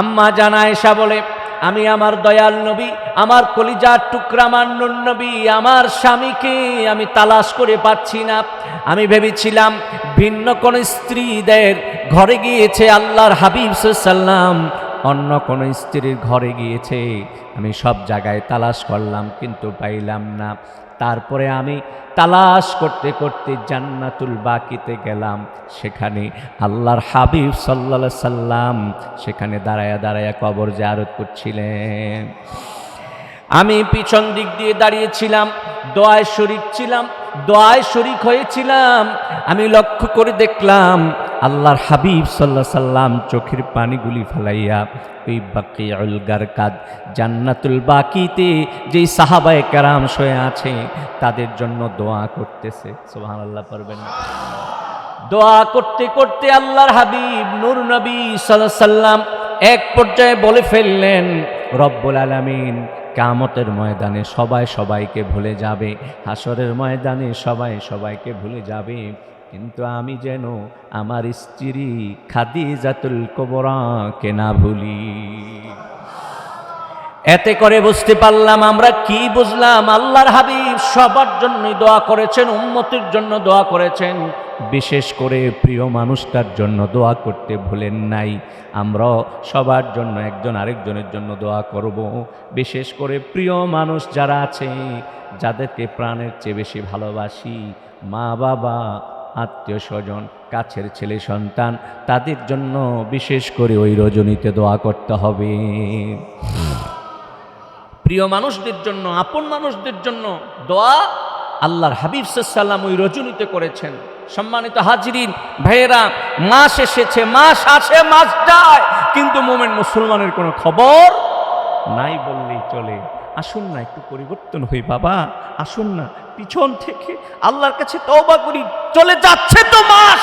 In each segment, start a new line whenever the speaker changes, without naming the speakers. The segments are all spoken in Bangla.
আম্মা জানা এসা বলে, আমি আমার দয়াল নবী, আমার কলিজার টুকরা নবী, আমার স্বামীকে আমি তালাশ করে পাচ্ছি না। আমি ভেবেছিলাম, ভিন্ন কোন স্ত্রীদের ঘরে গিয়েছে আল্লাহর হাবিব সাল্লাম, অন্য কোন স্ত্রীর ঘরে গিয়েছে। আমি সব জায়গায় তালাশ করলাম, কিন্তু পাইলাম না। তারপরে আমি তালাশ করতে করতে জান্নাতুল বাকিতে গেলাম। সেখানে আল্লাহর হাবিব সাল্লা সাল্লাম সেখানে দাঁড়ায়া দাঁড়ায়া কবর যে জারত করছিলেন। আমি পিছন দিক দিয়ে দাঁড়িয়েছিলাম, দোয়ায় শরিক ছিলাম, দোয়ায় শরিক হয়েছিলাম। আমি লক্ষ্য করে দেখলাম আল্লাহর হাবিব সাল্লাহ সাল্লাম চোখের পানিগুলি ফেলাইয়া ওই বাকি অলগার কাদ জান্নাতুল বাকিতে যেই সাহাবায় কারাম শয়ে আছে, তাদের জন্য দোয়া করতেছে। সোহান আল্লাহ পারবেন দোয়া করতে করতে আল্লাহর হাবিব নূর নবী সাল্লাহ সাল্লাম এক পর্যায়ে বলে ফেললেন, রব্বুল আলামিন কামতের ময়দানে সবাই সবাইকে ভুলে যাবে হাসরের ময়দানে সবাই সবাইকে ভুলে যাবে। কিন্তু আমি যেন আমার স্ত্রী খাদিজাতুল কোবরাকে না ভুলি। এতে করে বুঝতে পারলাম আমরা কি বুঝলাম? আল্লাহর হাবিব সবার জন্যই দোয়া করেছেন উন্নতির জন্য দোয়া করেছেন। বিশেষ করে প্রিয় মানুষটার জন্য দোয়া করতে ভুলেন নাই। আমরা সবার জন্য একজন আরেকজনের জন্য দোয়া করব। বিশেষ করে প্রিয় মানুষ যারা আছে, যাদেরকে প্রাণের চেয়ে বেশি ভালোবাসি মা বাবা আত্মীয় স্বজন কাছের ছেলে সন্তান, তাদের জন্য বিশেষ করে ওই রজনীতে দোয়া করতে হবে। প্রিয় মানুষদের জন্য, আপন মানুষদের জন্য দোয়া আল্লাহর হাবিব সাল্লাম ওই রজনীতে করেছেন। সম্মানিত হাজিরিন, ভাইয়েরা, মাস এসেছে, মাস আসে, মাস যায়, কিন্তু মোমেন মুসলমানের কোনো খবর নাই বললেই চলে। আসুন না, একটু পরিবর্তন হই বাবা, আসুন না। পিছন থেকে আল্লাহর কাছে তওবা করি। চলে যাচ্ছে তো মাস,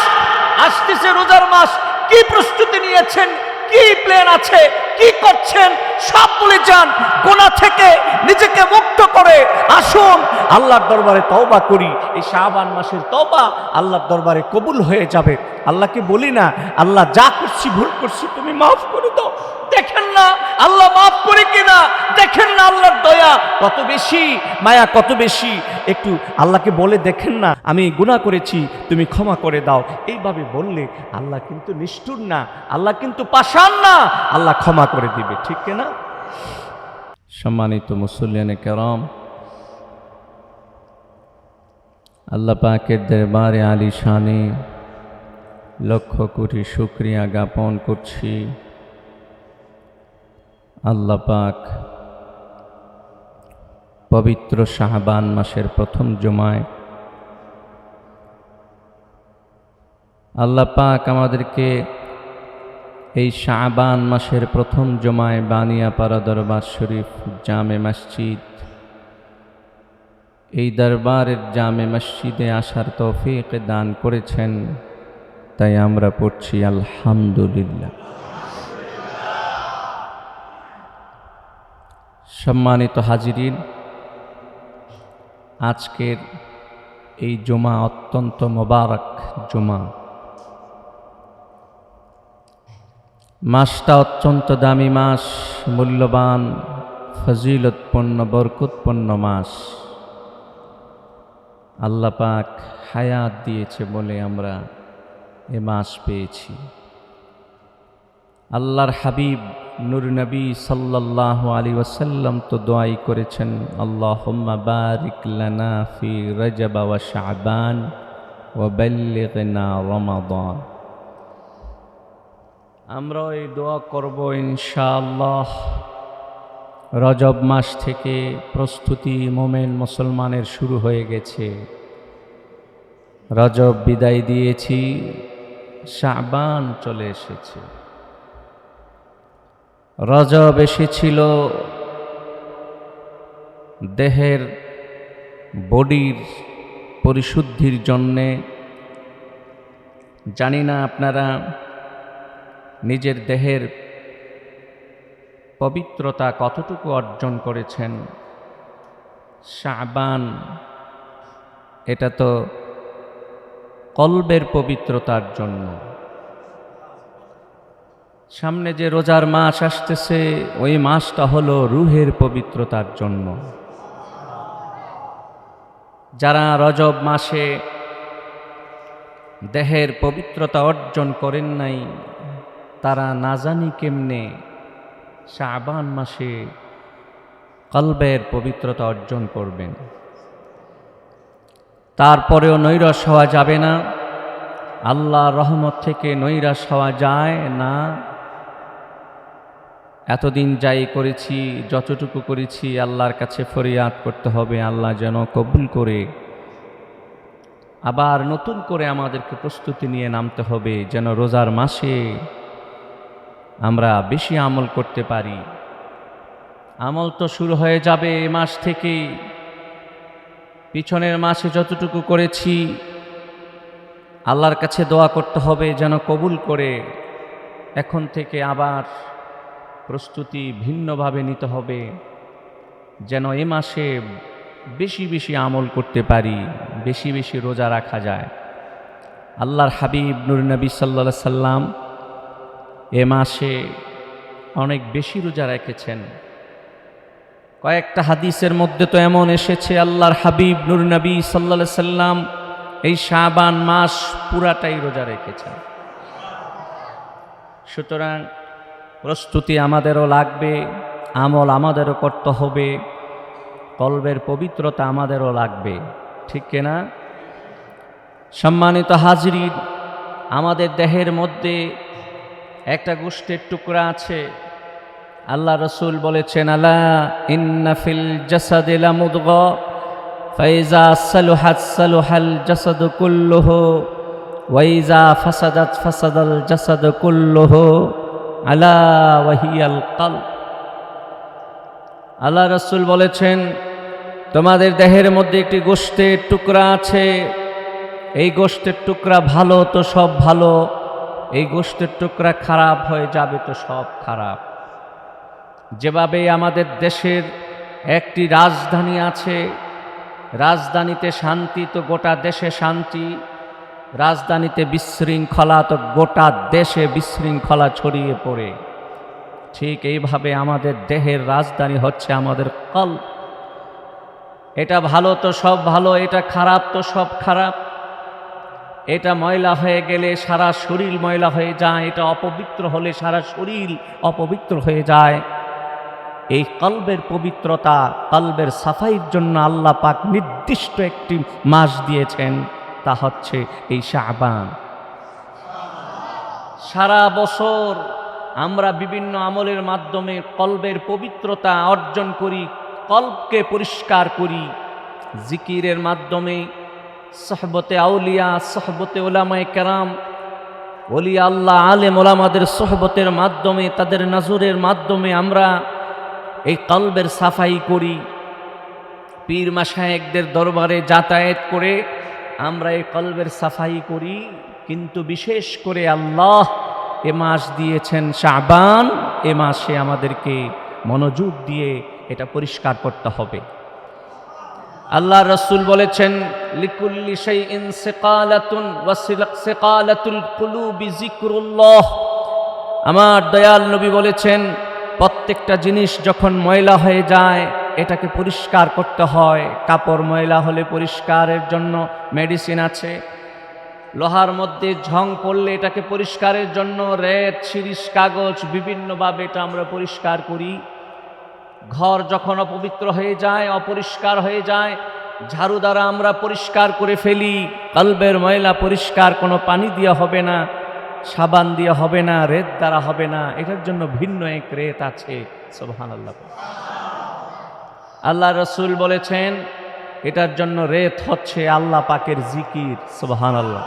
আসতেছে রোজার মাস। কি প্রস্তুতি নিয়েছেন? কি প্ল্যান আছে? কি করছেন? সব বলে যান। গোনা থেকে নিজেকে মুক্ত করে আসুন। আল্লাহর দরবারে তওবা করি। এই শাহবান মাসের তওবা আল্লাহর দরবারে কবুল হয়ে যাবে। আল্লাহকে বলি না, আল্লাহ যা করছি ভুল করছি তুমি মাফ করে দাও। দেখেন না, আল্লাহ মাফ করে কিনা, দেখেন না আল্লাহর দয়া, কত বেশি, মায়া কত বেশি, একটু আল্লাহকে বলে দেখেন না, আমি গুনাহ করেছি, তুমি ক্ষমা করে দাও, এইভাবে বললে আল্লাহ কিন্তু নিষ্ঠুর না, আল্লাহ কিন্তু পাশান না, আল্লাহ ক্ষমা করে দিবে, ঠিক না সম্মানিত মুসল্লিয়ানে কেরম, আল্লাহ পাকের দরবারে আলী শানে লক্ষ কোটি শুক্রিয়া জ্ঞাপন করছি। আল্লাহ পাক পবিত্র শাহবান মাসের প্রথম জমায় আল্লাহ পাক আমাদেরকে এই শাহবান মাসের প্রথম জমায় বানিয়াপাড়া দরবার শরীফ জামে মসজিদ, এই দরবারের জামে মসজিদে আসার তৌফিক দান করেছেন, তাই আমরা পড়ছি আলহামদুলিল্লাহ। সম্মানিত হাজিরিন, আজকের এই জমা অত্যন্ত মোবারক জমা। মাসটা অত্যন্ত দামি মাস, মূল্যবান, ফজিলতপূর্ণ, বরকতপূর্ণ মাস। আল্লাহ পাক হায়াত দিয়েছে বলে আমরা এ মাস পেয়েছি। আল্লাহর হাবিব নূর নবী সাল্লাল্লাহু আলী ওয়াসাল্লাম তো দোয়াই করেছেন আল্লাহ বারিক লানা ফি রজব ওয়া শাবান ওয়া রমাদান। আমরা এই দোয়া করব ইনশাআল্লাহ। রজব মাস থেকে প্রস্তুতি মোমেন মুসলমানের শুরু হয়ে গেছে। রজব বিদায় দিয়েছি, শাবান চলে এসেছে। রজব এসেছিল দেহের বডির পরিশুদ্ধির জন্যে। জানি না আপনারা নিজের দেহের পবিত্রতা কতটুকু অর্জন করেছেন। শাবান, এটা তো কলবের পবিত্রতার জন্য। সামনে যে রোজার মাস আসতেছে, ওই মাসটা হলো রুহের পবিত্রতার জন্য যারা রজব মাসে দেহের পবিত্রতা অর্জন করেন নাই, তারা না জানি কেমনে শাবান মাসে কলবের পবিত্রতা অর্জন করবেন। তারপরেও নৈরস হওয়া যাবে না। আল্লাহ রহমত থেকে নৈরাশ হওয়া যায় না। এতদিন যাই করেছি, যতটুকু করেছি, আল্লাহর কাছে ফরিয়াদ করতে হবে, আল্লাহ যেন কবুল করে। আবার নতুন করে আমাদেরকে প্রস্তুতি নিয়ে নামতে হবে, যেন রোজার মাসে আমরা বেশি আমল করতে পারি। আমল তো শুরু হয়ে যাবে এ মাস থেকেই। পিছনের মাসে যতটুকু করেছি, আল্লাহর কাছে দোয়া করতে হবে যেন কবুল করে। এখন থেকে আবার প্রস্তুতি ভিন্নভাবে নিতে হবে, যেন এ মাসে বেশি বেশি আমল করতে পারি, বেশি বেশি রোজা রাখা যায়। আল্লাহর হাবিব নুর নবী সাল্লা সাল্লাম এ মাসে অনেক বেশি রোজা রেখেছেন। কয়েকটা হাদিসের মধ্যে তো এমন এসেছে, আল্লাহর হাবিব নুর নবী সাল্লা সাল্লাম এই শাবান মাস পুরাটাই রোজা রেখেছেন। সুতরাং প্রস্তুতি আমাদেরও লাগবে, আমল আমাদেরও করতে হবে, কলবের পবিত্রতা আমাদেরও লাগবে, ঠিক কিনা সম্মানিত হাজরি আমাদের দেহের মধ্যে একটা গোষ্ঠের টুকরা আছে। আল্লাহ রসুল বলেছেন, আলা ইন্নাফিল জাসাদিলা মুদগ ফাইজা সালুহাত সালুহাল জাসাদু কুল্লুহ, ওয়াইজা ফাসাদাত ফাসাদাল জাসাদু কুল্লুহ। আলা কাল। আল্লাহ রসুল বলেছেন, তোমাদের দেহের মধ্যে একটি গোষ্ঠের টুকরা আছে। এই গোষ্ঠের টুকরা ভালো তো সব ভালো, এই গোষ্ঠের টুকরা খারাপ হয়ে যাবে তো সব খারাপ। যেভাবে আমাদের দেশের একটি রাজধানী আছে, রাজধানীতে শান্তি তো গোটা দেশে শান্তি রাজধানীতে বিশৃঙ্খলা, তো গোটা দেশে বিশৃঙ্খলা ছড়িয়ে পড়ে। ঠিক এইভাবে আমাদের দেহের রাজধানী হচ্ছে আমাদের কল। এটা ভালো তো সব ভালো, এটা খারাপ তো সব খারাপ। এটা ময়লা হয়ে গেলে সারা শরীর ময়লা হয়ে যায়, এটা অপবিত্র হলে সারা শরীর অপবিত্র হয়ে যায়। এই কলবের পবিত্রতা, কলবের সাফাইয়ের জন্য আল্লাহ পাক নির্দিষ্ট একটি মাস দিয়েছেন। তা হচ্ছে এই শাবান। সারা বছর আমরা বিভিন্ন আমলের মাধ্যমে কলবের পবিত্রতা অর্জন করি কল্পকে পরিষ্কার করি। জিকিরের মাধ্যমে সহবতে আউলিয়া, সহবতে ওলামায় কেরাম ওলিয়া আল্লাহ, আলেম ওলামাদের সহবতের মাধ্যমে, তাদের নজরের মাধ্যমে আমরা এই কলবের সাফাই করি। পীর মাসায়েকদের দরবারে যাতায়াত করে আমরা এই কলবের সাফাই করি, কিন্তু বিশেষ করে আল্লাহ এ মাস দিয়েছেন শাবান, এ মাসে আমাদেরকে মনোযোগ দিয়ে এটা পরিষ্কার করতে হবে। আল্লাহ রসুল বলেছেন সেই আমার দয়াল নবী বলেছেন, প্রত্যেকটা জিনিস যখন ময়লা হয়ে যায় এটাকে পরিষ্কার করতে হয়। কাপড় ময়লা হলে পরিষ্কারের জন্য মেডিসিন আছে। লোহার মধ্যে ঝং পড়লে এটাকে পরিষ্কারের জন্য রেত শিরিষ কাগজ বিভিন্নভাবে এটা আমরা পরিষ্কার করি। ঘর যখন অপবিত্র হয়ে যায়, অপরিষ্কার হয়ে যায়, ঝাড়ু দ্বারা আমরা পরিষ্কার করে ফেলি। কলবের ময়লা পরিষ্কার, কোনো পানি দিয়ে হবে না, সাবান দিয়ে হবে না, রেত দ্বারা হবে না। এটার জন্য ভিন্ন এক রেত আছে। সোহান আল্লাহ আল্লাহ রসুল বলেছেন, এটার জন্য রেত হচ্ছে আল্লাহ পাকের জিকির সোহান আল্লাহ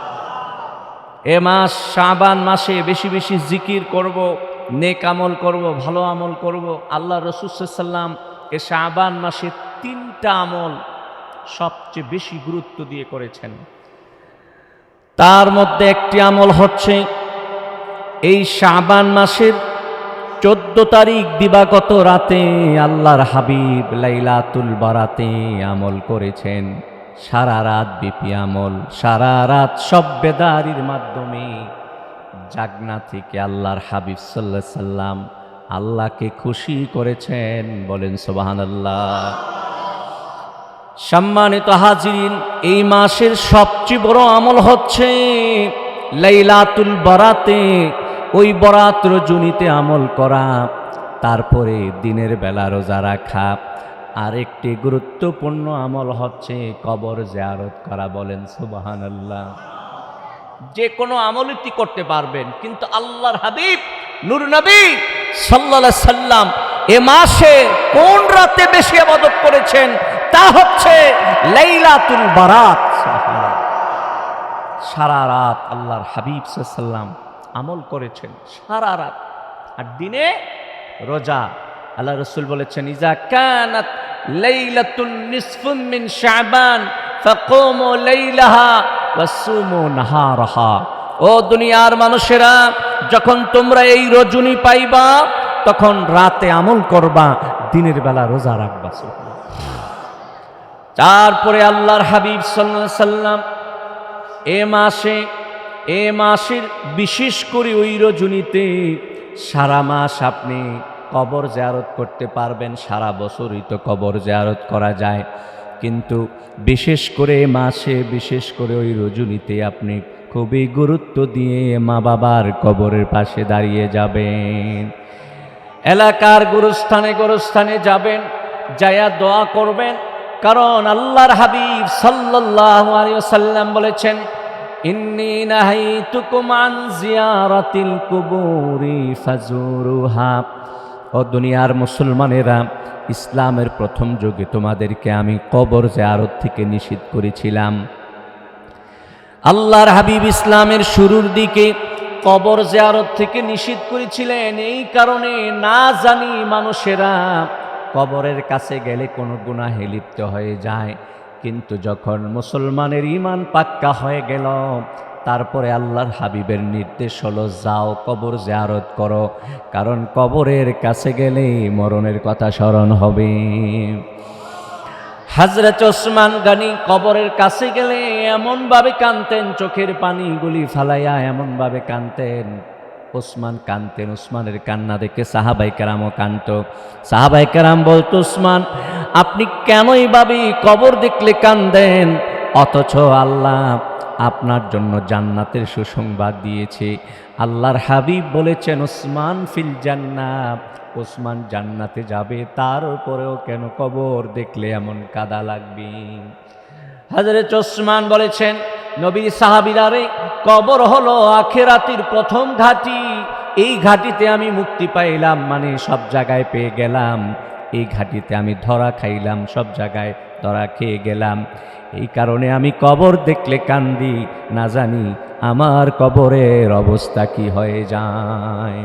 এ মাস শাবান মাসে বেশি বেশি জিকির করব, নেক আমল করব, ভালো আমল করব। আল্লাহ রসুসাল্লাম এ শাবান মাসে তিনটা আমল সবচেয়ে বেশি গুরুত্ব দিয়ে করেছেন। তার মধ্যে একটি আমল হচ্ছে, এই শাবান মাসের চোদ্দ তারিখ দিবাগত রাতে আল্লাহর হাবিব লাইলাতুল বারাতে আমল করেছেন। সারা রাত বিপি আমল, সারা রাত সব বেদারির মাধ্যমে জাগনা থেকে আল্লাহর হাবিব সাল্লাহ সাল্লাম আল্লাহকে খুশি করেছেন বলেন সোবাহান আল্লাহ সম্মানিত হাজিরিন, এই মাসের সবচেয়ে বড় আমল হচ্ছে লাইলাতুল বরাতে ওই বরাত রজনীতে আমল করা, তারপরে দিনের বেলা রোজা রাখা। আরেকটি গুরুত্বপূর্ণ আমল হচ্ছে কবর জিয়ারত করা বলেন সুবাহান আল্লাহ যে কোনো আমলটি করতে পারবেন, কিন্তু আল্লাহর হাবিব, নূর নবী সাল্লাল্লাহু সাল্লাম এ মাসে কোন রাতে বেশি আবাদত করেছেন? তা হচ্ছে লাইলাতুল বারাত। সারা রাত আল্লাহর হাবিব সাল্লাম আমল করেছেন সারা রাত। আর দিনে রোজা। আল্লাহ রসুল বলেছেন, ইজা কানাত লাইলাতুল নিসফুম মিন শাবান ফাকুমু লাইলাহা ওয়াসুমু নাহারাহা। ও দুনিয়ার মানুষেরা, যখন তোমরা এই রজনী পাইবা, তখন রাতে আমল করবা, দিনের বেলা রোজা রাখবা। তারপরে আল্লাহর হাবিব সাল্লাল্লাহু সাল্লাম এ মাসে এ মাসের বিশেষ করে ওই রজনীতে সারা মাস আপনি কবর জারত করতে পারবেন, সারা বছরই তো কবর জারত করা যায়। কিন্তু বিশেষ করে মাসে, বিশেষ করে ওই রজনীতে আপনি খুবই গুরুত্ব দিয়ে মা বাবার কবরের পাশে দাঁড়িয়ে যাবেন। এলাকার গুরুস্থানে গুরুস্থানে যাবেন যায়া দোয়া করবেন। কারণ আল্লাহর হাবিব সাল্লাল্লাহু আলাইহি ওয়াসাল্লাম বলেছেন ইন্নী নাহাইতুকুম আন জিয়ারাতিল কুবুরি ফাজুরুহা। ও দুনিয়ার মুসলমানেরা, ইসলামের প্রথম যুগে তোমাদেরকে আমি কবর জিয়ারত থেকে নিষিদ্ধ করেছিলাম। আল্লাহর হাবিব ইসলামের শুরুর দিকে কবর জিয়ারত থেকে নিষিদ্ধ করেছিলেন। এই কারণে না জানি মানুষেরা কবরের কাছে গেলে কোনো গুনাহে লিপ্ত হয়ে যায়। কিন্তু যখন মুসলমানের ইমান পাক্কা হয়ে গেল, তারপরে আল্লাহর হাবিবের নির্দেশ হলো, যাও কবর জিয়ারত করো, কারণ কবরের কাছে গেলে মরণের কথা স্মরণ হবে। হাজরত ওসমান গানি কবরের কাছে গেলে এমনভাবে কানতেন চোখের পানিগুলি ফালাইয়া এমনভাবে কানতেন ওসমান কানতেন, ওসমানের কান্না দেখে সাহাবাই কেরামও কানত। সাহাবাই কেরাম বলতো, ওসমান, আপনি কেনই ভাবি কবর দেখলে কান্দেন? অথচ আল্লাহ আপনার জন্য জান্নাতের সুসংবাদ দিয়েছে। আল্লাহর হাবিব বলেছেন, ওসমান ফিল জান্নাত। ওসমান জান্নাতে যাবে, তার উপরেও কেন কবর দেখলে এমন কাদা লাগবে? হাজরত ওসমান বলেছেন নবী সাহাবিরারে কবর হলো আখেরাতির প্রথম ঘাটি। এই ঘাটিতে আমি মুক্তি পাইলাম মানে সব জায়গায় পেয়ে গেলাম। এই ঘাটিতে আমি ধরা খাইলাম, সব জায়গায় ধরা খেয়ে গেলাম। এই কারণে আমি কবর দেখলে কান্দি, না জানি আমার কবরের অবস্থা কি হয়ে যায়।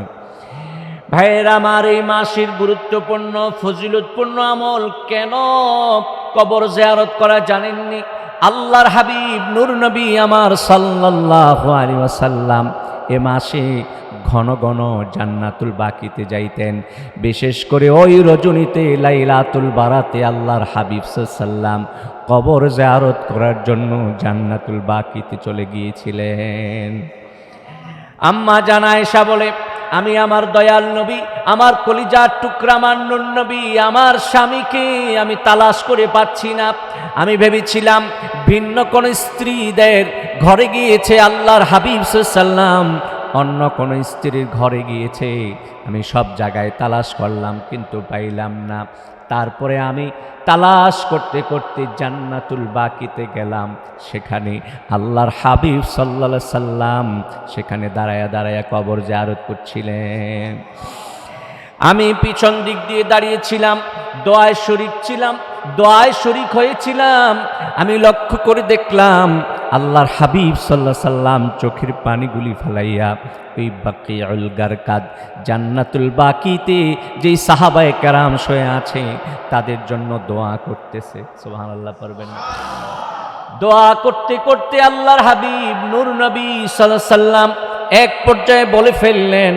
ভাইয়ের আমার এই মাসির গুরুত্বপূর্ণ, ফজিলতপূর্ণ আমল কেন? কবর জিয়ারত করা জানেননি? আল্লাহর হাবিব, নূর নবী আমার আলাইহি ওয়াসাল্লাম এ মাসে ঘন ঘন জান্নাতুল বাকিতে যাইতেন। বিশেষ করে ওই রজনীতে লাইলাতুল বারাতে আল্লাহর হাবিব সাল্লাম কবর জারত করার জন্য জান্নাতুল বাকিতে চলে গিয়েছিলেন। আম্মা জানা এসা বলে আমি আমার দয়াল নবী, আমার কলিজার টুকরা মান্ন নবী, আমার স্বামীকে আমি তালাশ করে পাচ্ছি না। আমি ভেবেছিলাম ভিন্ন কোন স্ত্রীদের ঘরে গিয়েছে আল্লাহর হাবিব সাল্লাম, অন্য কোন স্ত্রীর ঘরে গিয়েছে। আমি সব জায়গায় তালাশ করলাম, কিন্তু পাইলাম না। তারপরে আমি তালাশ করতে করতে জান্নাতুল বাকিতে গেলাম। সেখানে আল্লাহর হাবিব সাল্লা সাল্লাম সেখানে দাঁড়ায়া দাঁড়ায়া কবর জারত করছিলেন। আমি পিছন দিক দিয়ে দাঁড়িয়েছিলাম, দোয়ায় শরিক ছিলাম, দোয়ায় শরিক হয়েছিলাম। আমি লক্ষ্য করে দেখলাম আল্লাহর হাবিব সাল্লাহ সাল্লাম চোখের পানিগুলি ফেলাইয়া ওই বাকি অলগার কাদ জান্নাতুল বাকিতে যেই সাহাবায় কারাম শয়ে আছে, তাদের জন্য দোয়া করতেছে। সোহান আল্লাহ পারবেন দোয়া করতে করতে আল্লাহর হাবিব নূর নবী সাল্লাহ সাল্লাম এক পর্যায়ে বলে ফেললেন,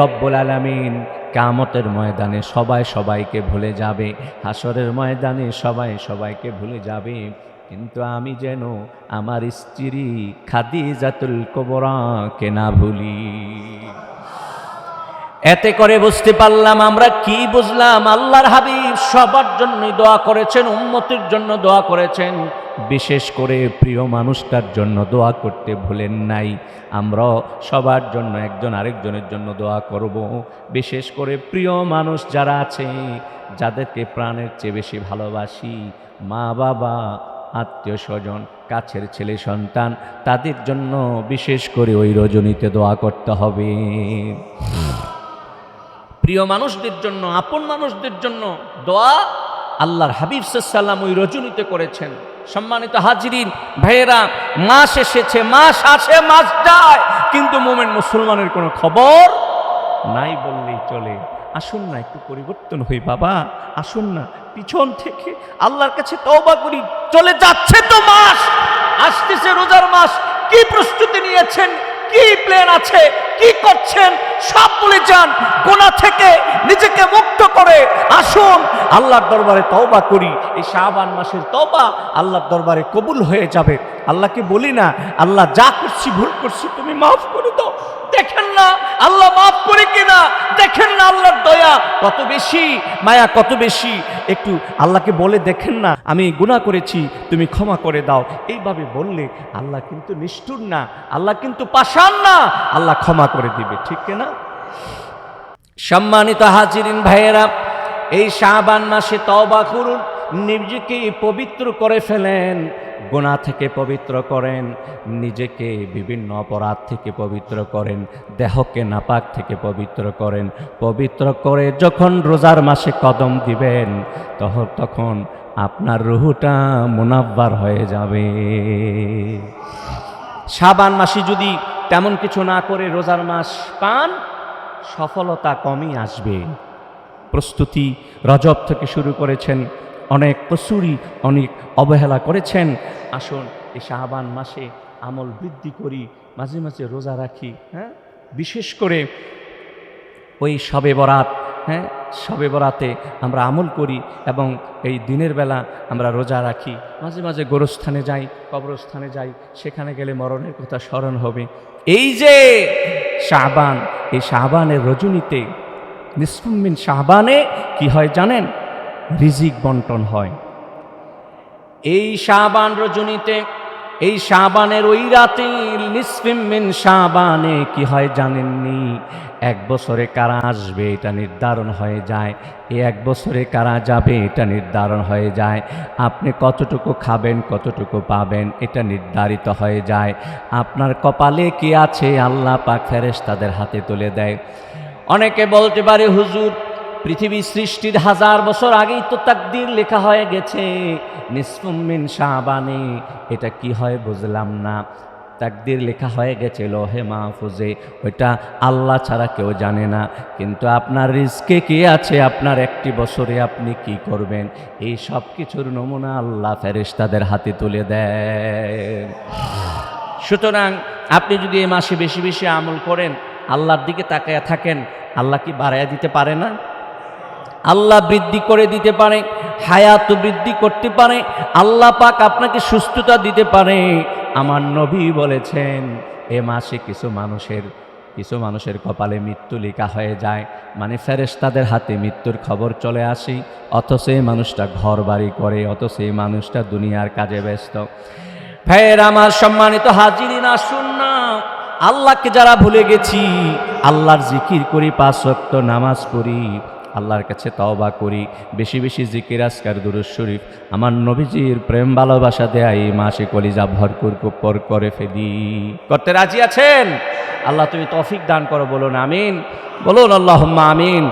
রব্বুল আলামিন কামতের ময়দানে সবাই সবাইকে ভুলে যাবে হাসরের ময়দানে সবাই সবাইকে ভুলে যাবে। কিন্তু আমি যেন আমার স্ত্রী খাদি জাতুল কোবরাকে না ভুলি। এতে করে বুঝতে পারলাম আমরা কি বুঝলাম? আল্লাহর হাবিব সবার জন্যই দোয়া করেছেন, উম্মতির জন্য দোয়া করেছেন। বিশেষ করে প্রিয় মানুষটার জন্য দোয়া করতে ভুলেন নাই। আমরা সবার জন্য একজন আরেকজনের জন্য দোয়া করব। বিশেষ করে প্রিয় মানুষ যারা আছে, যাদেরকে প্রাণের চেয়ে বেশি ভালোবাসি মা বাবা আত্মীয় স্বজন কাছের ছেলে সন্তান, তাদের জন্য বিশেষ করে ওই রজনীতে দোয়া করতে হবে। প্রিয় মানুষদের জন্য, আপন মানুষদের জন্য দোয়া আল্লাহর হাবিব সাল্লাম ওই রজনীতে করেছেন। সম্মানিত হাজিরিন, ভাইয়েরা, মাস এসেছে, মাস আসে, মাস যায়, কিন্তু মোমেন মুসলমানের কোনো খবর নাই বললেই চলে। আসুন না, একটু পরিবর্তন হই, বাবা, আসুন না। পিছন থেকে আল্লাহর কাছে তওবা করি। চলে যাচ্ছে তো মাস, আসতেছে রোজার মাস। কি প্রস্তুতি নিয়েছেন? কি প্ল্যান আছে? কি করছেন? সব বলে যান। গোনা থেকে নিজেকে মুক্ত করে। আসুন, আল্লাহর দরবারে তওবা করি। এই শাবান মাসের তওবা আল্লাহর দরবারে কবুল হয়ে যাবে। আল্লাহকে বলি না, আল্লাহ যা করছি ভুল করছি তুমি মাফ করে দাও। দেখেন না, আল্লাহ মাফ করে কিনা? দেখেন না, আল্লাহর দয়া কত বেশি, মায়া কত বেশি। একটু আল্লাহকে বলে দেখেন না, আমি গুনাহ করেছি, তুমি ক্ষমা করে দাও। এইভাবে বললে আল্লাহ কিন্তু নিষ্ঠুর না, আল্লাহ কিন্তু পাশান না, আল্লাহ ক্ষমা করে দিবে, ঠিক না সম্মানিত হাজিরিন ভাইয়েরা, এই শাহবান মাসে তওবা করুন নিজেকে পবিত্র করে ফেলেন। গোনা থেকে পবিত্র করেন, নিজেকে বিভিন্ন অপরাধ থেকে পবিত্র করেন, দেহকে নাপাক থেকে পবিত্র করেন। পবিত্র করে যখন রোজার মাসে কদম দিবেন তখন তখন আপনার রুহুটা মুনাব্বার হয়ে যাবে। সাবান মাসে যদি তেমন কিছু না করে রোজার মাস পান, সফলতা কমই আসবে। প্রস্তুতি রজব থেকে শুরু করেছেন অনেক কসুরি, অনেক অবহেলা করেছেন। আসুন, এই শাহবান মাসে আমল বৃদ্ধি করি, মাঝে মাঝে রোজা রাখি হ্যাঁ? বিশেষ করে ওই শবে বরাত হ্যাঁ? শবে বরাতে আমরা আমল করি এবং এই দিনের বেলা আমরা রোজা রাখি। মাঝে মাঝে গোরস্থানে যাই, কবরস্থানে যাই, সেখানে গেলে মরণের কথা স্মরণ হবে। এই যে শাহবান, এই শাহবানের রজনীতে নিসফুমিন শাহবানে কি হয় জানেন? রিজিক বন্টন হয়। এই শাহবান রজনীতে, এই শাহবানের ওই রাতে নিসফিমিন শাহবানে কি হয় জানেননি? এক বছরে কারা আসবে এটা নির্ধারণ হয়ে যায়। এই এক বছরে কারা যাবে এটা নির্ধারণ হয়ে যায়। আপনি কতটুকু খাবেন, কতটুকু পাবেন এটা নির্ধারিত হয়ে যায়। আপনার কপালে কি আছে? আল্লাহ পাক ফেরেশ তাদের হাতে তুলে দেয়। অনেকে বলতে পারে, হুজুর পৃথিবী সৃষ্টির হাজার বছর আগেই তো তাকদির লেখা হয়ে গেছে। নিসফুমিন শাহবানে এটা কি হয় বুঝলাম না। তাকদির লেখা হয়ে গেছে, লোহে মাহফুজে, ওইটা আল্লাহ ছাড়া কেউ জানে না। কিন্তু আপনার রিস্কে কি আছে? আপনার একটি বছরে আপনি কি করবেন? এই সব কিছুর নমুনা আল্লাহ ফেরেশতাদের হাতে তুলে দেয় সুতরাং আপনি যদি এই মাসে বেশি বেশি আমল করেন, আল্লাহর দিকে তাকায়া থাকেন, আল্লাহ কি বাড়াইয়া দিতে পারে না? আল্লাহ বৃদ্ধি করে দিতে পারে, হায়াত বৃদ্ধি করতে পারে, আল্লাহ পাক আপনাকে সুস্থতা দিতে পারে। আমার নবী বলেছেন, এ মাসে কিছু মানুষের কিছু মানুষের কপালে মৃত্যু লেখা হয়ে যায়। মানে ফেরেশতাদের হাতে মৃত্যুর খবর চলে আসি, অথচ এই মানুষটা ঘর বাড়ি করে, অথচ এই মানুষটা দুনিয়ার কাজে ব্যস্ত। ফের আমার সম্মানিত হাজিরিন আসুন না, আল্লাহকে যারা ভুলে গেছি, আল্লাহর জিকির করি, পাঁচ নামাজ পড়ি। আল্লাহর কাছে তওবা করি। বেশি বেশি জিকির, আজকার দুরুজ শরীফ। আমার নবীজির প্রেম, ভালোবাসা দেয় মাসে কলিজা ভরপুর কুপর করে ফেদি করতে রাজি আছেন? আল্লাহ তুমি তফিক দান করো, বলুন আমিন। বলুন আল্লাহ আমিন।